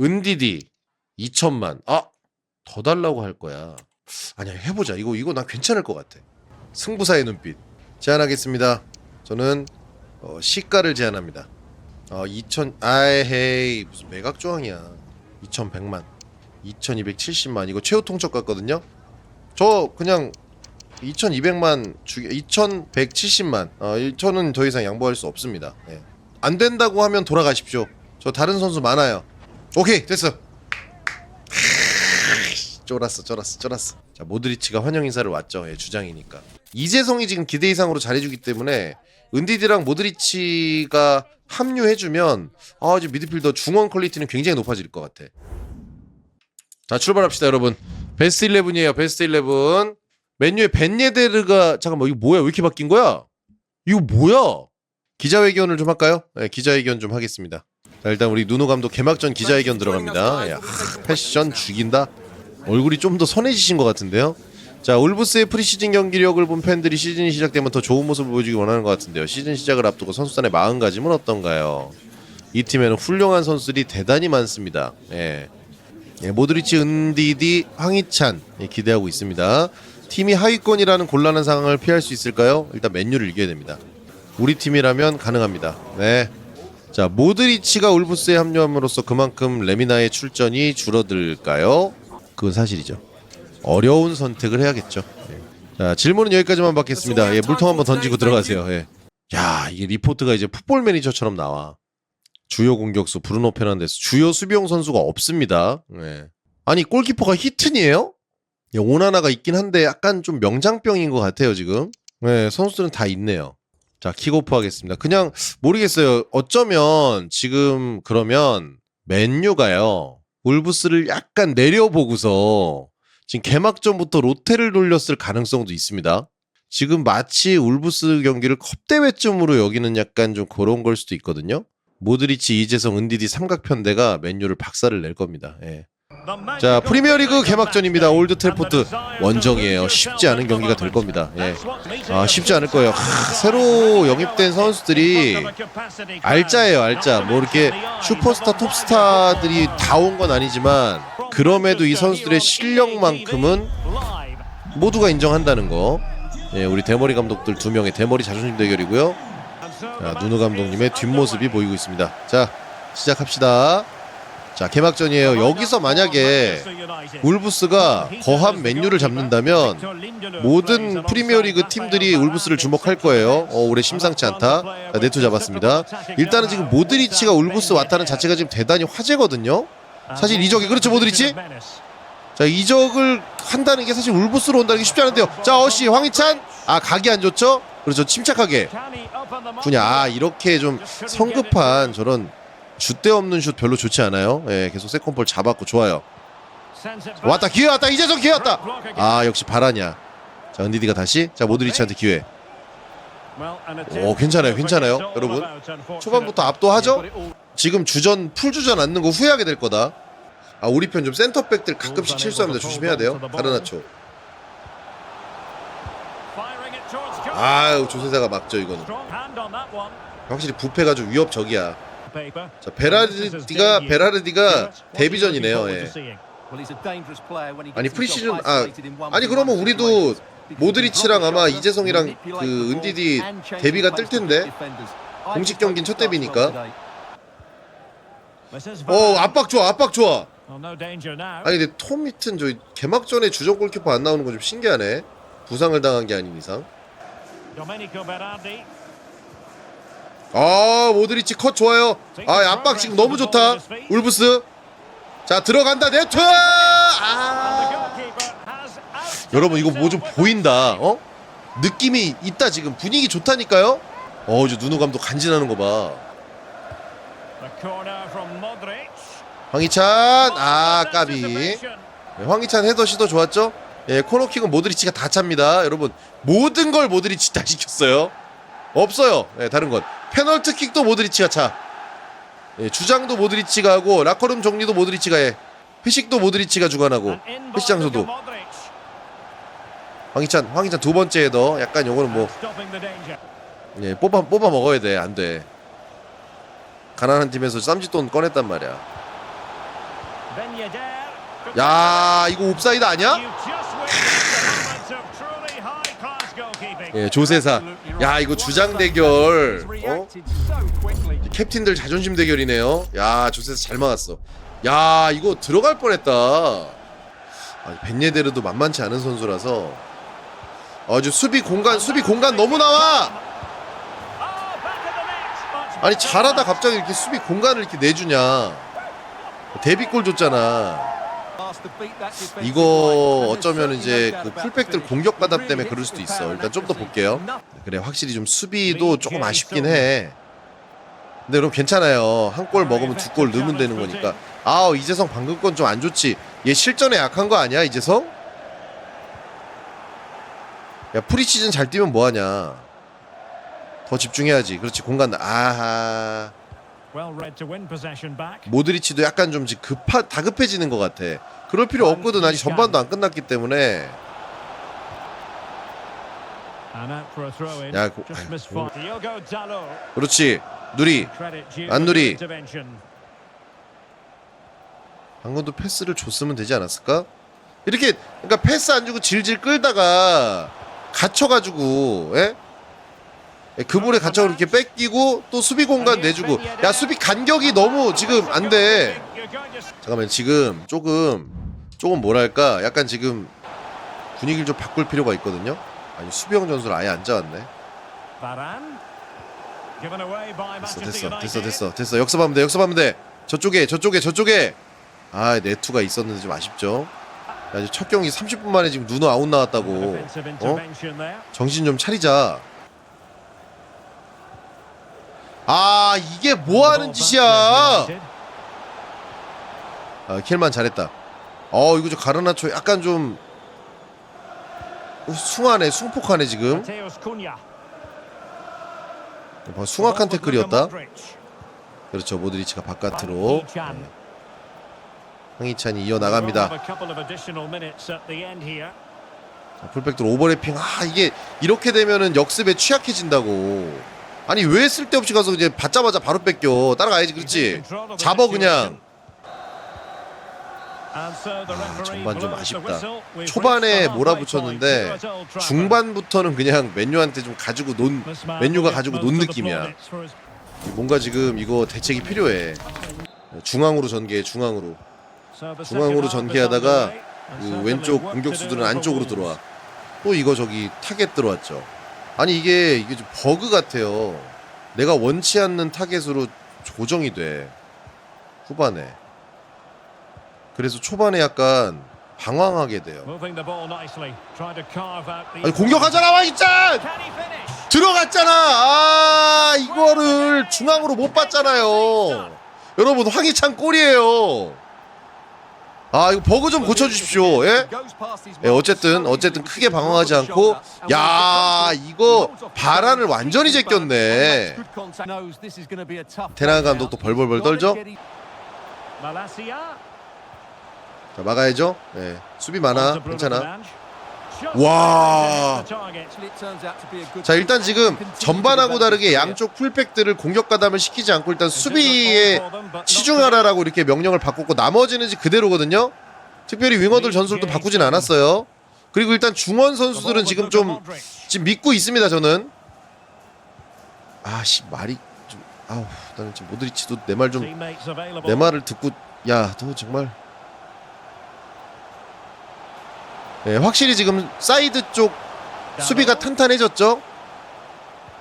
은디디 2천만. 아, 더 달라고 할 거야. 아니야, 해보자. 이거 이거 나 괜찮을 것 같아. 승부사의 눈빛 제안하겠습니다. 저는 어, 시가를 제안합니다. 어, 2천 아헤이 무슨 매각 조항이야. 2,100만, 2,270만 이거 최후 통첩 같거든요. 저 그냥 2,200만 주기 2,170만. 어, 1천은 더 이상 양보할 수 없습니다. 예. 안 된다고 하면 돌아가십시오. 저 다른 선수 많아요. 오케이 됐어. 쫄았어 쫄았어 쫄았어. 자 모드리치가 환영 인사를 왔죠. 예, 주장이니까. 이재성이 지금 기대 이상으로 잘해주기 때문에 은디디랑 모드리치가 합류해주면 아 이제 미드필더 중원 퀄리티는 굉장히 높아질 것 같아. 자 출발합시다 여러분. 베스트 11이에요. 베스트 11. 맨유의 벤예데르가 잠깐만 이거 뭐야 왜 이렇게 바뀐 거야? 이거 뭐야? 기자회견을 좀 할까요? 네, 기자회견 좀 하겠습니다. 자 일단 우리 누누 감독 개막전 기자회견 들어갑니다. 야, 하, 패션 죽인다. 얼굴이 좀 더 선해지신 것 같은데요. 자 울브스의 프리시즌 경기력을 본 팬들이 시즌이 시작되면 더 좋은 모습을 보여주기 원하는 것 같은데요. 시즌 시작을 앞두고 선수단의 마음가짐은 어떤가요? 이 팀에는 훌륭한 선수들이 대단히 많습니다. 예. 예, 모드리치, 은디디, 황희찬 예, 기대하고 있습니다. 팀이 하위권이라는 곤란한 상황을 피할 수 있을까요? 일단 맨유를 이겨야 됩니다. 우리 팀이라면 가능합니다. 네. 자, 모드리치가 울브스에 합류함으로써 그만큼 레미나의 출전이 줄어들까요? 그건 사실이죠. 어려운 선택을 해야겠죠. 예. 자, 질문은 여기까지만 받겠습니다. 예, 물통 한번 던지고 들어가세요. 예. 야, 이게 리포트가 이제 풋볼 매니저처럼 나와. 주요 공격수 브루노 페난데스, 주요 수비용 선수가 없습니다. 예. 아니 골키퍼가 히튼이에요? 예, 오나나가 있긴 한데 약간 좀 명장병인 것 같아요 지금. 네, 선수들은 다 있네요. 자 킥오프 하겠습니다. 그냥 모르겠어요. 어쩌면 지금 그러면 맨유가요 울브스를 약간 내려보고서 지금 개막전부터 롯데를 돌렸을 가능성도 있습니다. 지금 마치 울브스 경기를 컵대회쯤으로 여기는 약간 좀 그런 걸 수도 있거든요. 모드리치, 이재성, 은디디 삼각편대가 맨유를 박살을 낼 겁니다. 예. 자 프리미어리그 개막전입니다. 올드 트래포드 원정이에요. 쉽지 않은 경기가 될 겁니다. 예. 아 쉽지 않을 거예요. 하, 새로 영입된 선수들이 알짜예요, 알짜. 뭐 이렇게 슈퍼스타, 톱스타들이 다 온 건 아니지만 그럼에도 이 선수들의 실력만큼은 모두가 인정한다는 거. 예, 우리 대머리 감독들 두 명의 대머리 자존심 대결이고요. 자, 누누 감독님의 뒷모습이 보이고 있습니다. 자, 시작합시다. 자, 개막전이에요. 여기서 만약에 울브스가 거한 맨유를 잡는다면 모든 프리미어리그 팀들이 울브스를 주목할 거예요. 어, 올해 심상치 않다. 자, 네트 잡았습니다. 일단은 지금 모드리치가 울브스 왔다는 자체가 지금 대단히 화제거든요. 사실 이적이 그렇죠, 모드리치? 자, 이적을 한다는 게 사실 울브스로 온다는 게 쉽지 않은데요. 자, 어시 황희찬. 아, 각이 안 좋죠? 그렇죠. 침착하게. 분야 아, 이렇게 좀 성급한 저런 줏대 없는 슛 별로 좋지 않아요. 예, 계속 세컨볼 잡았고 좋아요. 왔다 기회 왔다 이재성 기회 왔다. 아 역시 바라냐. 자 은디디가 다시 자 모드리치한테 기회. 오 괜찮아요, 괜찮아요, 여러분. 초반부터 압도하죠? 지금 주전 풀 주전 않는 거 후회하게 될 거다. 아 우리 편 좀 센터백들 가끔씩 실수합니다. 조심해야 돼요. 가르나초. 아유 조세사가 막죠 이거는. 확실히 부패가 좀 위협적이야. 자 베라르디가 베라르디가 데뷔전이네요. 예. 아니 프리시즌 아 아니 그러면 우리도 모드리치랑 아마 이재성이랑 그 은디디 데뷔가 뜰 텐데 공식 경기는 첫 데뷔니까. 어 압박 좋아 압박 좋아. 아니 근데 톰 히튼 저 개막전에 주전 골키퍼 안 나오는 건 좀 신기하네. 부상을 당한 게 아닌 이상. 아 모드리치 컷 좋아요. 아 압박 지금 너무 좋다. 울브스. 자 들어간다 네트. 아. 여러분 이거 뭐 좀 보인다. 어? 느낌이 있다 지금 분위기 좋다니까요. 어 이제 누누 감독 간지나는 거 봐. 황희찬 아 까비. 네, 황희찬 헤더 시도 좋았죠? 예 코너킥은 모드리치가 다 찹니다. 여러분 모든 걸 모드리치 다 시켰어요. 없어요. 예, 다른 것. 페널티킥도 모드리치가 차. 예, 주장도 모드리치가 하고 라커룸 정리도 모드리치가 해. 회식도 모드리치가 주관하고 회식 장소도 황희찬 황희찬 두 번째 헤더 약간 요거는 뭐 예, 뽑아 뽑아 먹어야 돼. 안 돼. 가난한 팀에서 쌈짓돈 꺼냈단 말이야. 야 이거 옵사이드 아니야? 예 조세사. 야 이거 주장 대결. 어? 캡틴들 자존심 대결이네요. 야 조세사 잘 막았어. 야 이거 들어갈 뻔했다. 아, 벤예데르도 만만치 않은 선수라서. 아주 수비 공간 수비 공간 너무 나와! 아니 잘하다 갑자기 이렇게 수비 공간을 이렇게 내주냐. 데뷔골 줬잖아 이거 어쩌면 이제 그 풀백들 공격 가담 때문에 그럴 수도 있어. 일단 좀 더 볼게요. 그래 확실히 좀 수비도 조금 아쉽긴 해. 근데 그럼 괜찮아요. 한 골 먹으면 두 골 넣으면 되는 거니까. 아우 이재성 방금 건 좀 안 좋지. 얘 실전에 약한 거 아니야 이재성? 야 프리시즌 잘 뛰면 뭐하냐? 더 집중해야지. 그렇지 공간 나- 아하 모드리치도 약간 좀 급하 다급해지는 것 같아. 그럴 필요 없거든. 아직 전반도 안 끝났기 때문에. 야, 고- 아이고. 그렇지. 누리. 안 누리. 방금도 패스를 줬으면 되지 않았을까? 이렇게 그러니까 패스 안 주고 질질 끌다가 갇혀가지고 예? 예, 그물에 갇혀 이렇게 뺏기고 또 수비 공간 내주고 야 수비 간격이 너무 지금 안 돼. 잠깐만 지금 조금 조금 뭐랄까 약간 지금 분위기를 좀 바꿀 필요가 있거든요. 아니 수비형 전술 아예 안 잡았네. 됐어 됐어 됐어 됐어 됐어 역습하면 돼 역습하면 돼. 저쪽에 저쪽에 저쪽에 아 네투가 있었는데 좀 아쉽죠. 야, 이제 첫 경기 30분 만에 지금 누누 아웃 나왔다고 어? 정신 좀 차리자. 아 이게 뭐 하는 짓이야? 아, 킬만 잘했다. 어 이거 좀 가르나초 약간 좀 숭하네 숭폭하네 지금. 어, 숭악한 태클이었다. 그렇죠 모드리치가 바깥으로 네. 황희찬이 이어 나갑니다. 자, 풀백들 오버래핑 아 이게 이렇게 되면은 역습에 취약해진다고. 아니 왜 쓸데없이 가서 이제 받자마자 바로 뺏겨 따라가야지 그렇지. 잡어 그냥. 아, 전반 좀 아쉽다. 초반에 몰아붙였는데 중반부터는 그냥 맨유한테 좀 가지고 논 맨유가 가지고 논 느낌이야. 뭔가 지금 이거 대책이 필요해. 중앙으로 전개 중앙으로. 중앙으로 전개하다가 그 왼쪽 공격수들은 안쪽으로 들어와. 또 이거 저기 타겟 들어왔죠. 아니 이게 이게 좀 버그 같아요. 내가 원치 않는 타겟으로 조정이 돼. 후반에. 그래서 초반에 약간 방황하게 돼요. 아니 공격하잖아 왕이짠 들어갔잖아. 아 이거를 중앙으로 못 봤잖아요. 여러분 황희찬 골이에요. 아 이거 버그 좀 고쳐주십시오. 예? 예, 어쨌든 어쨌든 크게 방황하지 않고 야 이거 바란을 완전히 제꼈네. 테란 감독도 벌벌벌 떨죠. 자 막아야죠. 예, 수비 많아 괜찮아. 와. 자 일단 지금 전반하고 다르게 양쪽 풀백들을 공격 가담을 시키지 않고 일단 수비에 치중하라라고 이렇게 명령을 바꿨고 나머지는 그대로거든요. 특별히 윙어들 전술도 바꾸진 않았어요. 그리고 일단 중원 선수들은 지금 좀 지금 믿고 있습니다. 저는 아씨 말이 좀 아우 나는 지금 모드리치도 내 말 좀 내 말을 듣고 야 너 정말 네, 확실히 지금 사이드 쪽 수비가 탄탄해졌죠.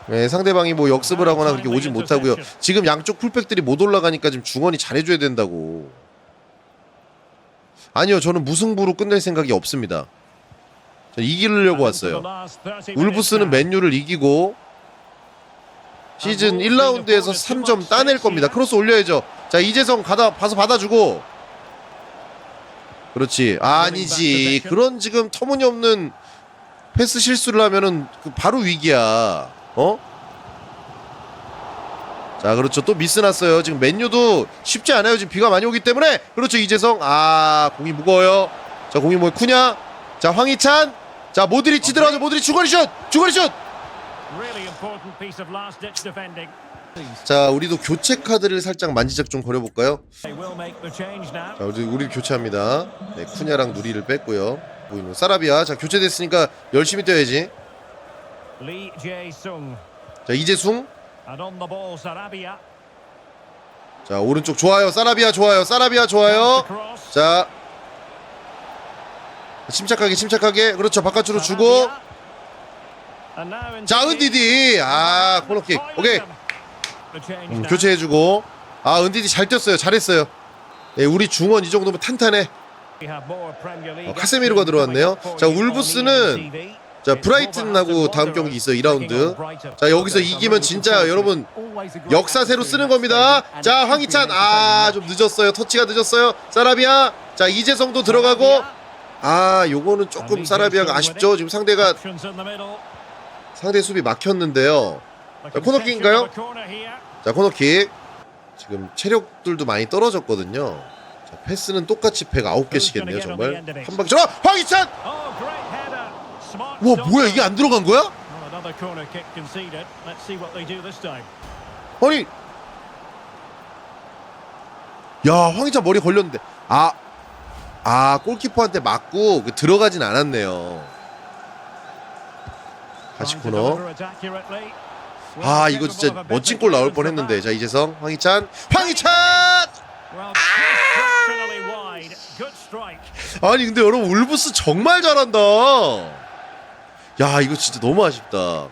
네, 상대방이 뭐 역습을 하거나 그렇게 오진 못하고요. 지금 양쪽 풀백들이 못 올라가니까 지금 중원이 잘해줘야 된다고. 아니요, 저는 무승부로 끝낼 생각이 없습니다. 저 이기려고 왔어요. 울브스는 맨유를 이기고 시즌 1라운드에서 3점 따낼 겁니다. 크로스 올려야죠. 자 이재성 가다 봐서 받아주고. 그렇지. 아니지. 그런 지금 터무니없는 패스 실수를 하면은 그 바로 위기야. 어? 자 그렇죠. 또 미스 났어요. 지금 맨유도 쉽지 않아요. 지금 비가 많이 오기 때문에 그렇죠 이재성. 아 공이 무거워요. 자 공이 뭐 크냐? 자 황희찬. 자 모드리치 들어가죠. 모드리치 주거리 슛. 주거리 슛. 자 우리도 교체 카드를 살짝 만지작 좀 거려볼까요? 자 우리 우리 교체합니다. 네 쿠냐랑 누리를 뺐고요. 보이는 사라비아 자 교체됐으니까 열심히 뛰어야지. 자 이재숭. 자 오른쪽 좋아요 사라비아 좋아요 사라비아 좋아요. 자 침착하게 침착하게 그렇죠 바깥으로 주고 자. 은디디 아 코너킥 오케이 음. 교체해주고. 아 은디디 잘 뛰었어요. 잘했어요. 예, 우리 중원 이 정도면 탄탄해. 어, action 들어왔네요. 자, ENTV. 자 브라이튼하고 다음 경기 있어요. 2라운드. 자 여기서 이기면 진짜 여러분 역사 새로 쓰는 겁니다. 자 황희찬. 아 좀 늦었어요. 터치가 늦었어요. 사라비아. 자 이재성도 들어가고. 아 요거는 조금 사라비아가 아쉽죠. 지금 상대가. 상대 수비 막혔는데요. 코너킥인가요? 자 코너킥 지금 체력들도 많이 떨어졌거든요 자 패스는 똑같이 109개씩 했네요 정말 한 방에 저 황희찬 Oh, 와. 뭐야 이게 안 들어간 거야? 아니 야 황희찬 머리 걸렸는데 아아 골키퍼한테 맞고 그 들어가진 않았네요 다시 코너 아 이거 진짜 멋진 골 나올 뻔했는데. 자 이재성 황희찬 황희찬 strike. 아니 근데 여러분 울브스 정말 잘한다 야 이거 진짜 너무 아쉽다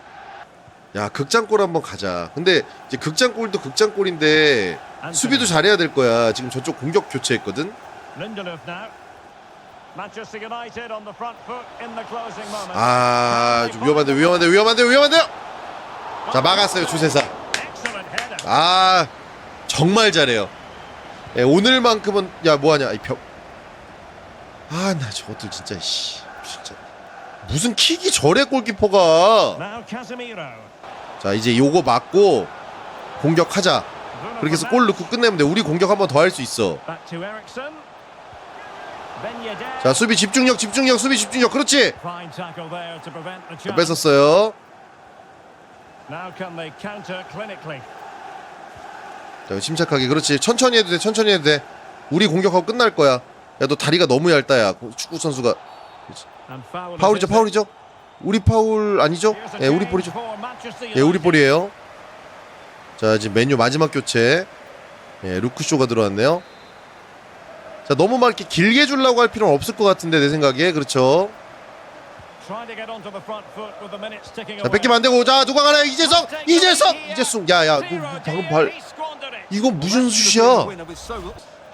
야 극장골 한번 가자 근데 이제 극장골도 극장골인데 수비도 잘해야 될 거야 지금 저쪽 공격 교체했거든 Lindelof now. Manchester United on the front foot in the closing moment. 아좀 위험한데 위험한데 위험한데 위험한데요 자 막았어요 주세사. 아 정말 잘해요 예, 오늘만큼은 야 뭐하냐 이 벽 아나 저것들 진짜 씨 진짜 무슨 킥이 저래 골키퍼가. 자 이제 요거 맞고 공격하자 그렇게 해서 골 넣고 끝내면 돼 우리 공격 한번 더 할 수 있어. 자 수비 집중력 집중력 수비 집중력 그렇지 자. 뺏었어요 Now can they counter clinically? 자 침착하게. 그렇지. 천천히 해도 돼 천천히 해도 돼. 우리 공격하고 끝날 거야. 야 너 다리가 너무 얇다 야. 축구 선수가. And foul 파울이죠 is 파울이죠? 우리 파울 아니죠? 예 우리 볼이죠. for Manchester 예 우리 United. 볼이에요. 자 지금 메뉴 마지막 교체. 예 루크쇼가 들어왔네요. 자 너무 막 이렇게 길게 주려고 할 필요는 없을 것 같은데 내 생각에. 그렇죠 자. 뺏기면 안 되고. 자 누가 가나요? 이재성! 이재성! 이재성 야야 방금 발. 이거 무슨 슛이야?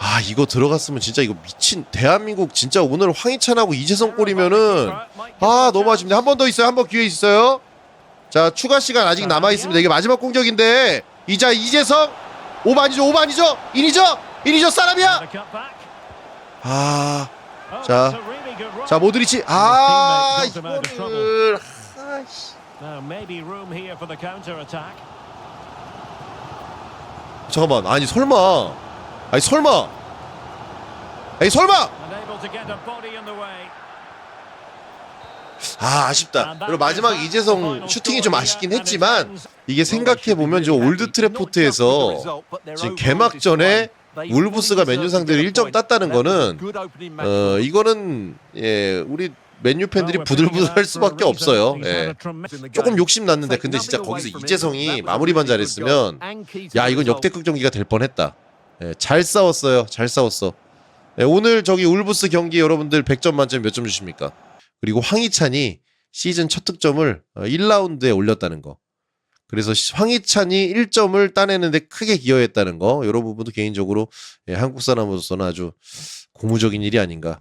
아 이거 들어갔으면 진짜 이거 미친 대한민국 진짜 오늘 황희찬하고 이재성 골이면은 아 너무 아쉽네. 한 번 더 있어요? 한 번 기회 있어요? 자 추가 시간 아직 남아 있습니다. 이게 마지막 공격인데 이자 이재성! 오반이죠 오반이죠? 인이죠? 인이죠? 사람이야! The cut back. 아 Oh, 자, 자 모드리치 아 이거를 아이씨. 잠깐만 아니 설마 아니 설마 아니 설마. 아 아쉽다 그리고 마지막 이재성 슈팅이 좀 아쉽긴 했지만 이게 생각해 보면 저 올드 트래포트에서 지금 개막전에 울브스가 맨유 상대로 1점 땄다는 거는 어 이거는 예 우리 맨유 팬들이 부들부들할 수밖에 없어요. 예. 조금 욕심 났는데 근데 진짜 거기서 이재성이 마무리만 잘했으면 야 이건 역대급 경기가 될 뻔했다. 예, 잘 싸웠어요. 잘 싸웠어. 예, 오늘 저기 울브스 경기 여러분들 100점 만점 몇 점 주십니까? 그리고 황희찬이 시즌 첫 득점을 어, 1라운드에 올렸다는 거. 그래서 시- 황희찬이 1점을 따내는데 크게 기여했다는 거. 이런 부분도 개인적으로 예, 한국 사람으로서는 아주 고무적인 일이 아닌가